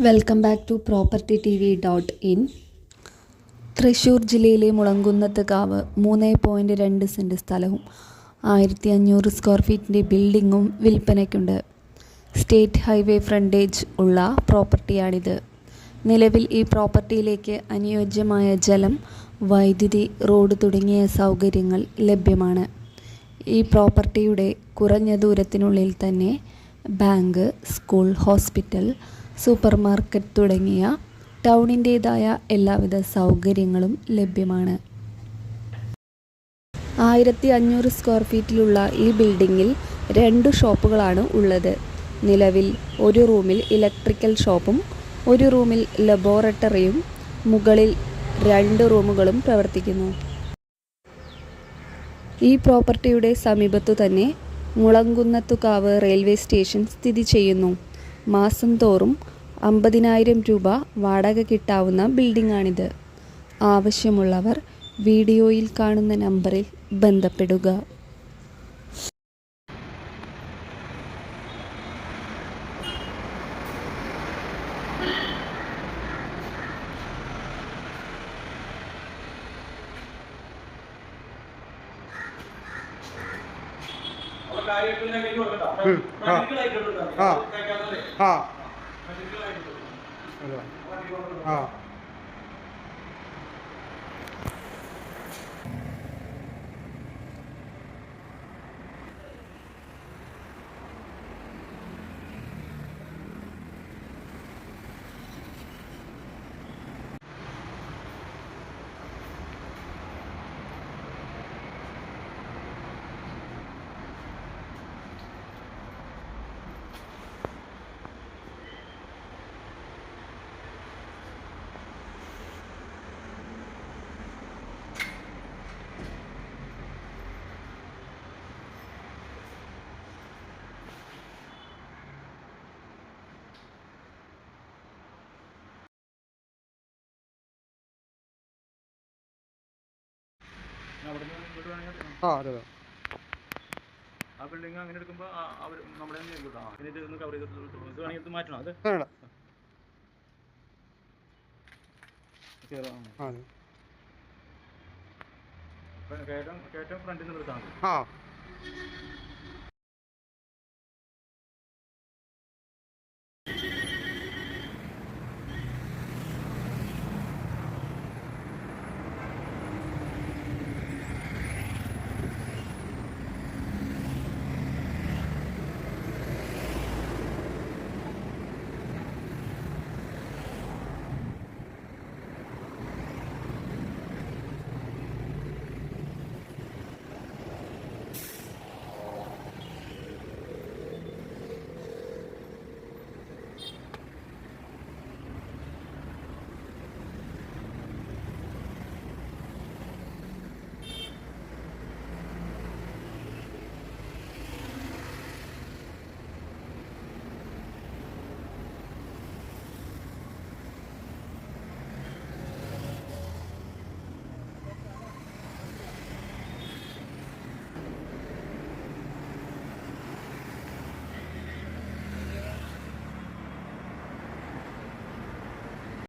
Welcome back to property TV dot in in Thrissur ജില്ലയിലെ മുളങ്കുന്നത്ത് കാവ് മൂന്ന് point രണ്ട് സെന്റ് സ്ഥലവും ആയിരത്തി അഞ്ഞൂറ് സ്ക്വയർ ഫീറ്റിന്റെ ബിൽഡിങ്ങും വിൽപ്പനയ്ക്കുണ്ട്. സ്റ്റേറ്റ് ഹൈവേ ഫ്രണ്ടേജ് ഉള്ള പ്രോപ്പർട്ടിയാണിത് നിലവിൽ ഈ പ്രോപ്പർട്ടിയിലേക്ക് അനുയോജ്യമായ ജലം വൈദ്യുതി റോഡ് തുടങ്ങിയ സൗകര്യങ്ങൾ ലഭ്യമാണ്. ഈ പ്രോപ്പർട്ടിയുടെ കുറഞ്ഞ ദൂരത്തിനുള്ളിൽ തന്നെ bank school hospital supermarket തുടങ്ങിയ ടൗണിന്റേതായ എല്ലാവിധ സൗകര്യങ്ങളും ലഭ്യമാണ്. ആയിരത്തി അഞ്ഞൂറ് സ്ക്വയർ ഫീറ്റിലുള്ള ഈ ബിൽഡിങ്ങിൽ രണ്ട് ഷോപ്പുകളാണ് ഉള്ളത്. നിലവിൽ ഒരു റൂമിൽ ഇലക്ട്രിക്കൽ ഷോപ്പും ഒരു റൂമിൽ ലബോറട്ടറിയും മുകളിൽ രണ്ട് റൂമുകളും പ്രവർത്തിക്കുന്നു. ഈ പ്രോപ്പർട്ടിയുടെ സമീപത്തു തന്നെ മുളങ്കുന്നത്തുകാവ് റെയിൽവേ സ്റ്റേഷൻ സ്ഥിതി ചെയ്യുന്നു. മാസം തോറും അമ്പതിനായിരം രൂപ വാടക കിട്ടാവുന്ന ബിൽഡിംഗാണിത് ആവശ്യമുള്ളവർ വീഡിയോയിൽ കാണുന്ന നമ്പറിൽ ബന്ധപ്പെടുക. ആ. ആ. ആ. ആ അതെ. ആ ആ അതെ അതെ. ആ ബിൽഡിംഗ് അങ്ങനെ എടുക്കുമ്പോൾ അവർ നമ്മളെ തന്നെ ആയിരിക്കും കേട്ടോ. ഒന്ന് കവർ ഇത് വേണമെങ്കിൽ ഇത് മാറ്റണം. അത്? കയറ്റം ഫ്രണ്ടിൽ നിന്ന് എടുത്താൽ മതി. ആ.